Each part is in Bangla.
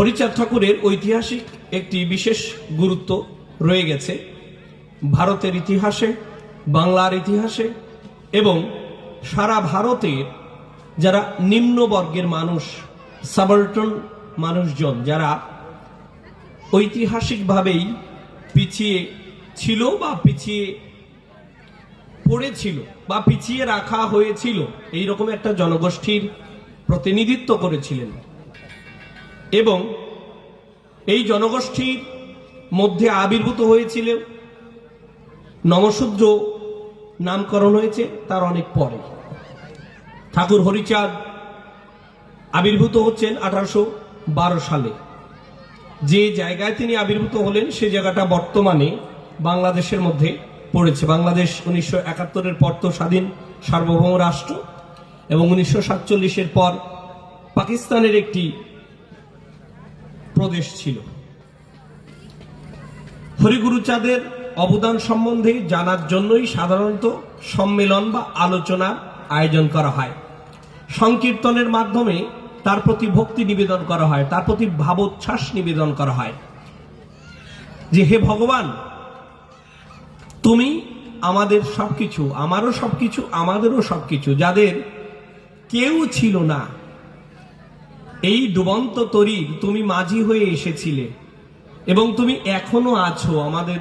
হরিচাঁদ ঠাকুরের ঐতিহাসিক একটি বিশেষ গুরুত্ব রয়ে গেছে ভারতের ইতিহাসে, বাংলার ইতিহাসে এবং সারা ভারতের যারা নিম্নবর্গের মানুষ সাবার্টন মানুষজন যারা ঐতিহাসিকভাবেই পিছিয়ে ছিল বা পিছিয়ে পড়েছিল বা পিছিয়ে রাখা হয়েছিল এই রকম একটা জনগোষ্ঠীর প্রতিনিধিত্ব করেছিলেন। এবং এই জনগোষ্ঠীর মধ্যে আবির্ভূত হয়েছিল নমশূদ্র নামকরণ হয়েছে তার অনেক পরে। ঠাকুর হরিচাঁদ আবির্ভূত হচ্ছেন আঠারোশো বারো সালে। যে জায়গায় তিনি আবির্ভূত হলেন, সে জায়গাটা বর্তমানে বাংলাদেশের মধ্যে পড়েছে। বাংলাদেশ উনিশশো একাত্তরের পর তো স্বাধীন সার্বভৌম রাষ্ট্র এবং উনিশশো সাতচল্লিশের পর পাকিস্তানের একটি প্রদেশ ছিল। হরিগুরুচাঁদের অবদান সম্বন্ধে জানার জন্যই সাধারণত সম্মেলন বা আলোচনার আয়োজন করা হয়। সংকীর্তনের মাধ্যমে তার প্রতি ভক্তি নিবেদন করা হয়, তার প্রতি ভাবোচ্ছ্বাস নিবেদন করা হয়। যে হে ভগবান, তুমি আমাদের সবকিছু, আমারও সবকিছু, আমাদেরও সবকিছু, যাদের কেউ ছিল না এই ডুবন্ত তরীর তুমি মাঝি হয়ে এসেছিলে এবং তুমি এখনও আছো আমাদের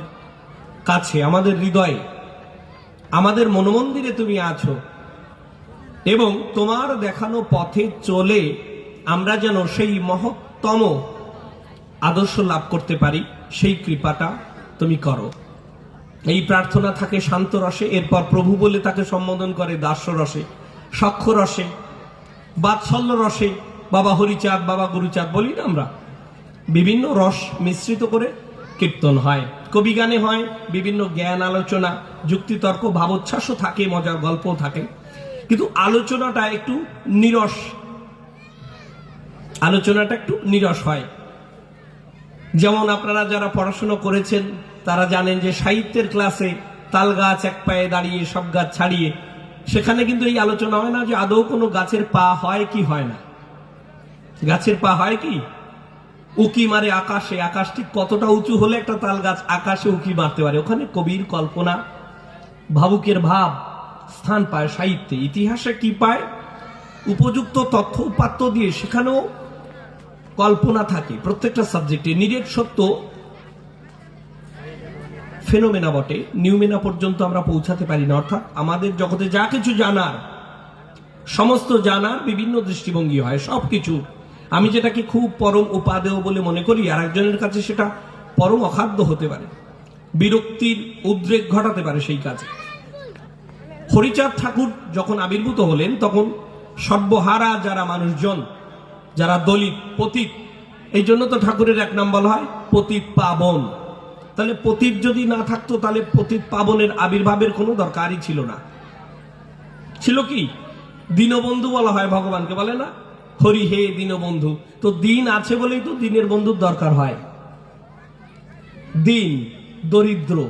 কাছে, আমাদের হৃদয়ে। আমাদের মনোমন্দিরে তুমি আছো এবং তোমার দেখানো পথে চলে আমরা যেন সেই মহত্তম আদর্শ লাভ করতে পারি, সেই কৃপাটা তুমি করো। এই প্রার্থনা থাকে শান্ত রসে, এরপর প্রভু বলে তাকে সম্বোধন করে দাস্য রসে সক্ষ রসে, বাৎসল্য রসে বাবা হরিচাঁদ, বাবা গুরুচাঁদ বলি না আমরা। বিভিন্ন রস মিশ্রিত করে কীর্তন হয়। কবি গানে হয়, বিভিন্ন জ্ঞান আলোচনা, যুক্তিতর্ক, ভাবোচ্ছ্বাসও থাকে, মজার গল্পও থাকে। কিন্তু আলোচনাটা একটু নিরস। আলোচনাটা একটু নিরস হয়। যেমন আপনারা যারা পড়াশুনো করেছেন, তারা জানেন যে সাহিত্যের ক্লাসে তাল গাছ এক পায়ে দাঁড়িয়ে, সব গাছ ছাড়িয়ে, সেখানে কিন্তু এই আলোচনা হয় না যে আদৌ কোনো গাছের পা হয় কি হয় না। গাছের পা হয় কি? উকি মারে আকাশে, আকাশ ঠিক কতটা উঁচু হলে একটা তাল গাছ আকাশে উকি মারতে পারে? ওখানে কবির কল্পনা, ভাবুকের ভাব, স্থান পায়, সাহিত্যে, ইতিহাসে কি পায়? উপযুক্ত তথ্য, উপাত্ত দিয়ে সেখানেও কল্পনা থাকে। প্রত্যেকটা সাবজেক্টে নিরেট সত্য ফেনোমেনা বটে। নিউমেনা পর্যন্ত আমরা পৌঁছাতে পারি না। অর্থাৎ আমাদের জগতে যা কিছু জানার, সমস্ত জানার বিভিন্ন দৃষ্টিভঙ্গি হয় সব কিছু আমি যেটাকে খুব পরম উপাদেয় বলে মনে করি আর একজনের কাছে সেটা পরম অখাদ্য হতে পারে। বিরক্তির উদ্রেক ঘটাতে পারে সেই কাজে। হরিচাঁদ ঠাকুর যখন আবির্ভূত হলেন, তখন সর্বহারা যারা মানুষজন, যারা দলিত, পতিত, এই জন্য তো ঠাকুরের এক নাম বলা হয় পতিত পাবন। তাহলে পতিত যদি না থাকতো, তাহলে পতীত পাবনের আবির্ভাবের কোনো দরকারই ছিল না। ছিল কি? দীনবন্ধু বলা হয় ভগবানকে, বলে না? হরি হে দীনবন্ধু তো দিন আছে বলেই তো দিনের বন্ধুর দরকার হয়। দিন, দরিদ্র,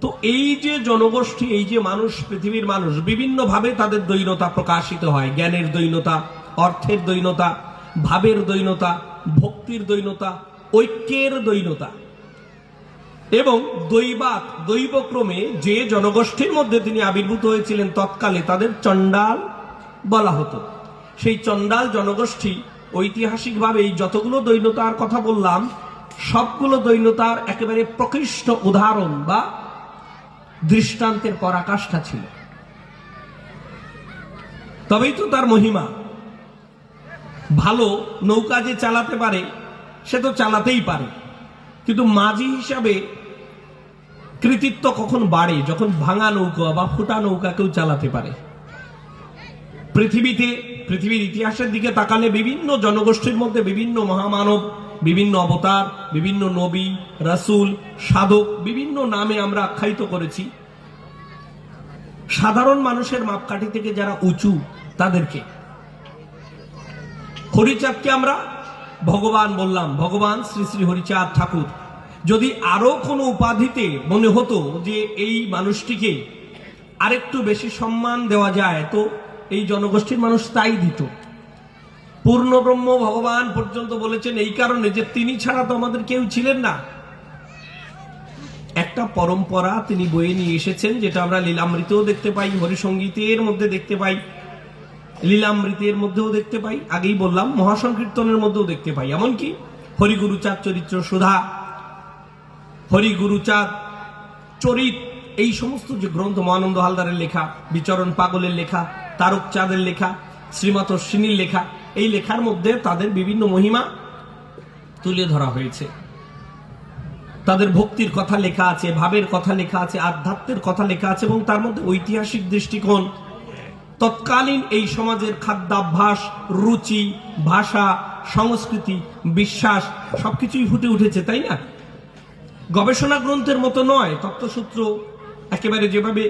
তো এই যে জনগোষ্ঠী, এই যে মানুষ, পৃথিবীর মানুষ, বিভিন্নভাবে তাদের দৈনতা প্রকাশিত হয়। জ্ঞানের দৈনতা, অর্থের দৈনতা, ভাবের দৈনতা, ভক্তির দৈনতা, ঐক্যের দৈনতা। এবং দৈবাত দৈবক্রমে যে জনগোষ্ঠীর মধ্যে তিনি আবির্ভূত হয়েছিলেন তৎকালে তাদের চণ্ডাল বলা হতো। সেই চণ্ডাল জনগোষ্ঠী ঐতিহাসিকভাবে এই যতগুলো দৈনতার কথা বললাম, সবগুলো দৈনতার একেবারে প্রকৃষ্ট উদাহরণ বা দৃষ্টান্তের পরাকাষ্ঠা ছিল। তবেই তো তার মহিমা। ভালো নৌকা যে চালাতে পারে, সে তো চালাতেই পারে। কিন্তু মাঝি হিসাবে কৃতিত্ব কখন বাড়ে যখন ভাঙা নৌকা বা ফুটা নৌকা কেউ চালাতে পারে? পৃথিবীতে পৃথিবীর ইতিহাসের দিকে তাকালে বিভিন্ন জনগোষ্ঠীর মধ্যে বিভিন্ন মহামানব, বিভিন্ন অবতার, বিভিন্ন নবী, রাসূল, সাধক, বিভিন্ন নামে আমরা আখ্যায়িত করেছি। সাধারণ মানুষের মাপকাঠি থেকে যারা উঁচু, তাদেরকে। হরিচাঁদকে আমরা ভগবান বললাম, ভগবান শ্রী শ্রী হরিচাঁদ ঠাকুর। যদি আরও কোনো উপাধিতে মনে হতো যে এই মানুষটিকে আরেকটু বেশি সম্মান দেওয়া যায়, তো এই জনগোষ্ঠীর মানুষ তাই দিত। পূর্ণ ব্রহ্ম ভগবান পর্যন্ত বলেছেন এই কারণে যে তিনি ছাড়া তো আমাদের কেউ ছিলেন না। একটা পরম্পরা তিনি বয়ে নিয়ে এসেছেন, যেটা আমরা লীলামৃতেও দেখতে পাই হরিসঙ্গীতের মধ্যে দেখতে পাই, লীলামৃতের মধ্যেও দেখতে পাই, আগেই বললাম, মহাসংকীর্তনের মধ্যেও দেখতে পাই। এমনকি হরিগুরুচাঁদ চরিত্র সুধা, হরিগুরুচাঁদ চরিত, এই সমস্ত যে গ্রন্থ মহানন্দ হালদারের লেখা, বিচরণ পাগলের লেখা তারক চাঁদের লেখা, শ্রীমত অশ্বিনীর লেখা, এই লেখার মধ্যে তাদের বিভিন্ন মহিমা তুলে ধরা হয়েছে। তাদের ভক্তির কথা লেখা আছে, ভাবের কথা লেখা আছে, আধ্যাত্মের কথা লেখা আছে এবং তার মধ্যে ঐতিহাসিক দৃষ্টিকোণ। তৎকালীন এই সমাজের খাদ্যাভ্যাস, রুচি, ভাষা, সংস্কৃতি, বিশ্বাস সবকিছুই ফুটে উঠেছে, তাই না? গবেষণা গ্রন্থের মতো নয়, তত্ত্বসূত্র একেবারে যেভাবে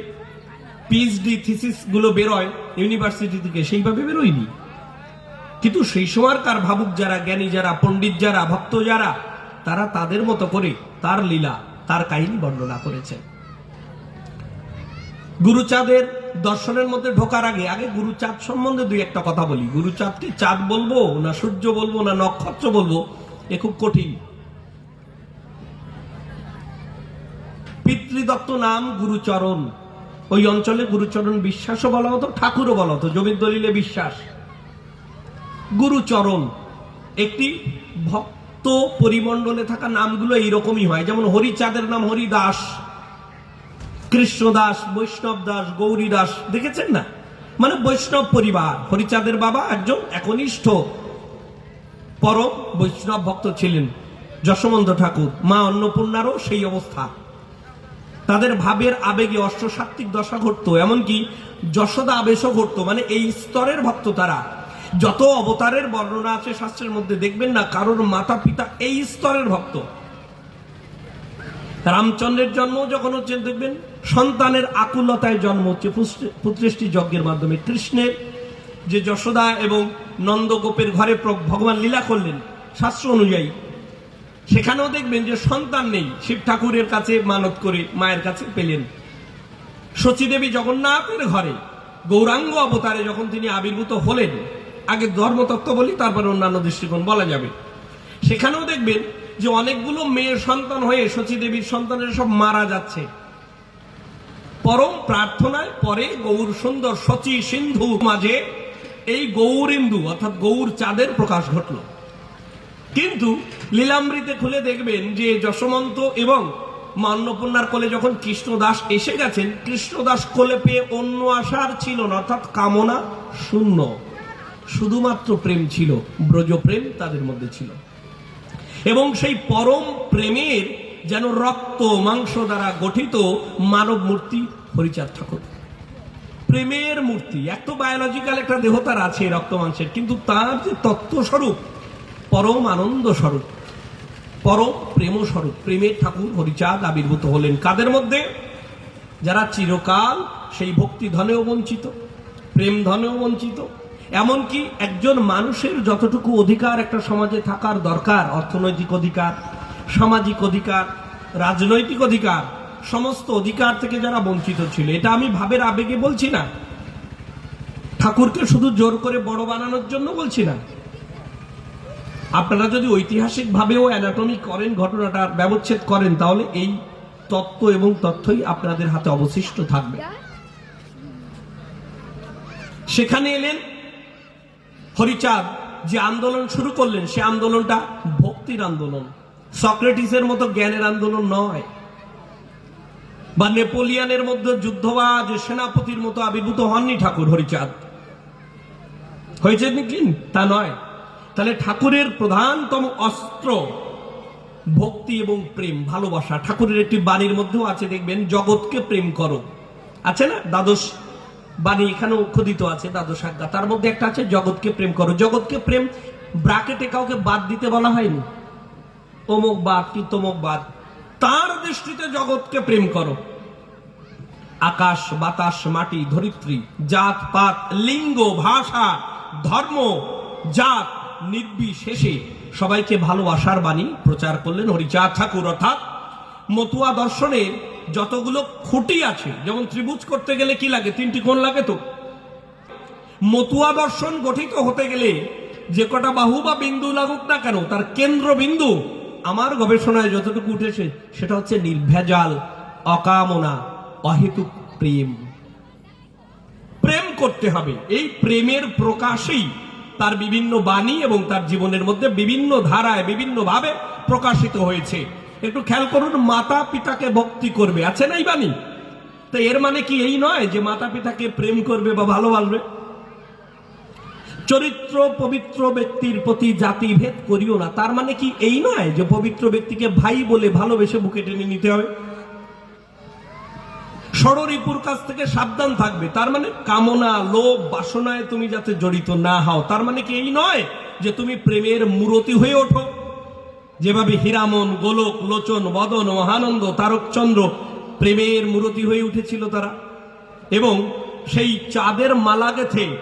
পিএইচডি থিসিসগুলো বেরোয় ইউনিভার্সিটি থেকে, সেইভাবে বেরোয়নি। কিন্তু সেই সময়কার ভাবুক যারা, জ্ঞানী যারা, পণ্ডিত যারা, ভক্ত যারা, তারা তাদের মতো করে তার লীলা, তার কাহিনী বর্ণনা করেছেন গুরুচাঁদের দর্শনের মধ্যে ঢোকার আগে আগে গুরুচাঁদ সম্বন্ধে দুই একটা কথা বলি। গুরুচাঁদকে চাঁদ বলব না সূর্য বলব না নক্ষত্র বলব, এ খুব কঠিন। পিতৃদত্ত নাম গুরুচরণ। ওই অঞ্চলে গুরুচরণ বিশ্বাসও বলা হতো, ঠাকুরও বলা হতো, জমির দলিলে বিশ্বাস। গুরুচরণ, একটি ভক্ত পরিমণ্ডলে থাকা নামগুলো এইরকমই হয়, যেমন হরিচাঁদের নাম হরিদাস, কৃষ্ণদাস, বৈষ্ণব দাস, গৌরী দাস, দেখেছেন না? মানে বৈষ্ণব পরিবার, হরিচাঁদের বাবা একজন একনিষ্ঠ পরম বৈষ্ণব ভক্ত ছিলেন যশবন্ত ঠাকুর, মা অন্নপূর্ণারও সেই অবস্থা। তাদের ভাবের আবেগে অষ্টসাত্ত্বিক দশা ঘটতো, এমনকি যশোদা আবেশও ঘটতো মানে এই স্তরের ভক্ত তারা। যত অবতারের বর্ণনা আছে শাস্ত্রের মধ্যে দেখবেন না, কারোর মাতা পিতা এই স্তরের ভক্ত। রামচন্দ্রের জন্ম যখন হচ্ছে, দেখবেন, সন্তানের আকুলতায় জন্ম হচ্ছে, পুত্র- পুত্রেষ্টি যজ্ঞের মাধ্যমে। কৃষ্ণের যে যশোদা এবং নন্দগোপের ঘরে ভগবান লীলা করলেন, শাস্ত্র অনুযায়ী সেখানেও দেখবেন যে সন্তান নেই শিব ঠাকুরের কাছে মানত করে মায়ের কাছে পেলেন। সচীদেবী জগন্নাথের ঘরে গৌরাঙ্গ অবতারে যখন তিনি আবির্ভূত হলেন, আগে ধর্মতত্ত্ব বলি, তারপরে অন্যান্য দৃষ্টিকোণ বলা যাবে। সেখানেও দেখবেন যে অনেকগুলো মেয়ের সন্তান হয়ে সচীদেবীর সন্তানের সব মারা যাচ্ছে। পরম প্রার্থনায় পরে গৌর সুন্দর সচী সিন্ধু মাঝে এই গৌরিন্দু অর্থাৎ গৌর চাঁদের প্রকাশ ঘটল। কিন্তু লীলামৃতে খুলে দেখবেন যে যশমন্ত এবং মা অন্নপূর্ণার কোলে যখন কৃষ্ণদাস এসে গেছেন, কৃষ্ণদাস কোলে পেয়ে অন্য আশার ছিল না, অর্থাৎ কামনা শূন্য। শুধুমাত্র প্রেম ছিল ব্রজ প্রেম তাদের মধ্যে ছিল। এবং সেই পরম প্রেমের যেন রক্ত মাংস দ্বারা গঠিত মানব মূর্তি হরিচাঁদ ঠাকুর। প্রেমের মূর্তি, এত বায়োলজিক্যাল একটা দেহ তার আছে রক্ত মাংসের, কিন্তু তার যে তত্ত্ব স্বরূপ পরম আনন্দ স্বরূপ। পরম প্রেম স্বরূপ। প্রেমের ঠাকুর হরিচাঁদ আবির্ভূত হলেন। কাদের মধ্যে? যারা চিরকাল সেই ভক্তি ধনেও বঞ্চিত, প্রেম ধনেও বঞ্চিত। এমনকি একজন মানুষের যতটুকু অধিকার একটা সমাজে থাকার দরকার, অর্থনৈতিক অধিকার, সামাজিক অধিকার, রাজনৈতিক অধিকার, সমস্ত অধিকার থেকে যারা বঞ্চিত ছিল। এটা আমি ভাবের আবেগে বলছি না। ঠাকুরকে শুধু জোর করে বড় বানানোর জন্য বলছি না। আপনারা যদি ঐতিহাসিক ভাবেও অ্যানাটমি করেন ঘটনাটার ব্যবচ্ছেদ করেন, তাহলে এই তত্ত্ব এবং তথ্যই আপনাদের হাতে অবশিষ্ট থাকবে। সেখানে এলেন হরিচাঁদ, যে আন্দোলন শুরু করলেন, সে আন্দোলনটা ভক্তির আন্দোলন। সক্রেটিসের মতো জ্ঞানের আন্দোলন নয়। বা নেপোলিয়ানের মধ্যে যুদ্ধবাজ সেনাপতির মতো আবির্ভূত হননি ঠাকুর হরিচাঁদ। হয়েছে নাকি? তা নয়। তাহলে ঠাকুরের প্রধানতম অস্ত্র, ভক্তি এবং প্রেম, ভালোবাসা। ঠাকুরের একটি বাণীর মধ্যেও আছে, দেখবেন, জগৎকে প্রেম করো। আছে না? দ্বাদশ বাণী এখানেও খোদিত আছে, দ্বাদশ আজ্ঞা। তার মধ্যে একটা আছে, জগৎকে প্রেম করো। জগৎকে প্রেম ব্রাকেটে কাউকে বাদ দিতে বলা হয়নি? অমুক বাদ কি তমুক বাদ? তার দৃষ্টিতে জগৎকে প্রেম করো। আকাশ, বাতাস, মাটি, ধরিত্রী, জাত, পাত, লিঙ্গ, ভাষা, ধর্ম, জাত নির্বিশেষে সবাইকে ভালোবাসার বাণী প্রচার করলেন হরিচাঁদ ঠাকুর। অর্থাৎ মতুয়া দর্শনের যতগুলো খুঁটি আছে, যেমন ত্রিভুজ করতে গেলে কি লাগে? তিনটি কোণ লাগে তো। মতুয়া দর্শন গঠিত হতে গেলে যে কটা বাহু বা বিন্দু লাগুক না কেন, তার কেন্দ্রবিন্দু আমার গবেষণায় যতটুকু উঠেছে, সেটা হচ্ছে নির্ভেজাল, অকামনা, অহেতুক প্রেম। প্রেম করতে হবে। এই প্রেমের প্রকাশেই তার বিভিন্ন বাণী এবং তার জীবনের মধ্যে বিভিন্ন ধারায়, বিভিন্ন ভাবে প্রকাশিত হয়েছে। একটু খেয়াল করুন, মাতা পিতাকে ভক্তি করবে। আছে না এই বাণী? তো এর মানে কি এই নয় যে মাতা পিতাকে প্রেম করবে বা ভালোবাসবে? চরিত্র পবিত্র ব্যক্তির প্রতি জাতি ভেদ করিও না। তার মানে কি এই নয় যে পবিত্র ব্যক্তিকে ভাই বলে ভালোবেসে বুকে টেনে নিতে হবে? ষড়রিপুর কাছ থেকে সাবধান থাকবে। তার মানে কামনা, লোভ, বাসনায় তুমি যাতে জড়িত না হও। তার মানে কি এই নয় যে তুমি প্রেমের মূরতি হয়ে ওঠো। যেভাবে হীরামন, গোলক, লোচন, বদন, মহানন্দ, তারকচন্দ্র প্রেমের মূরতি হয়ে উঠেছিল তারা। এবং সেই চাঁদের মালা গেথে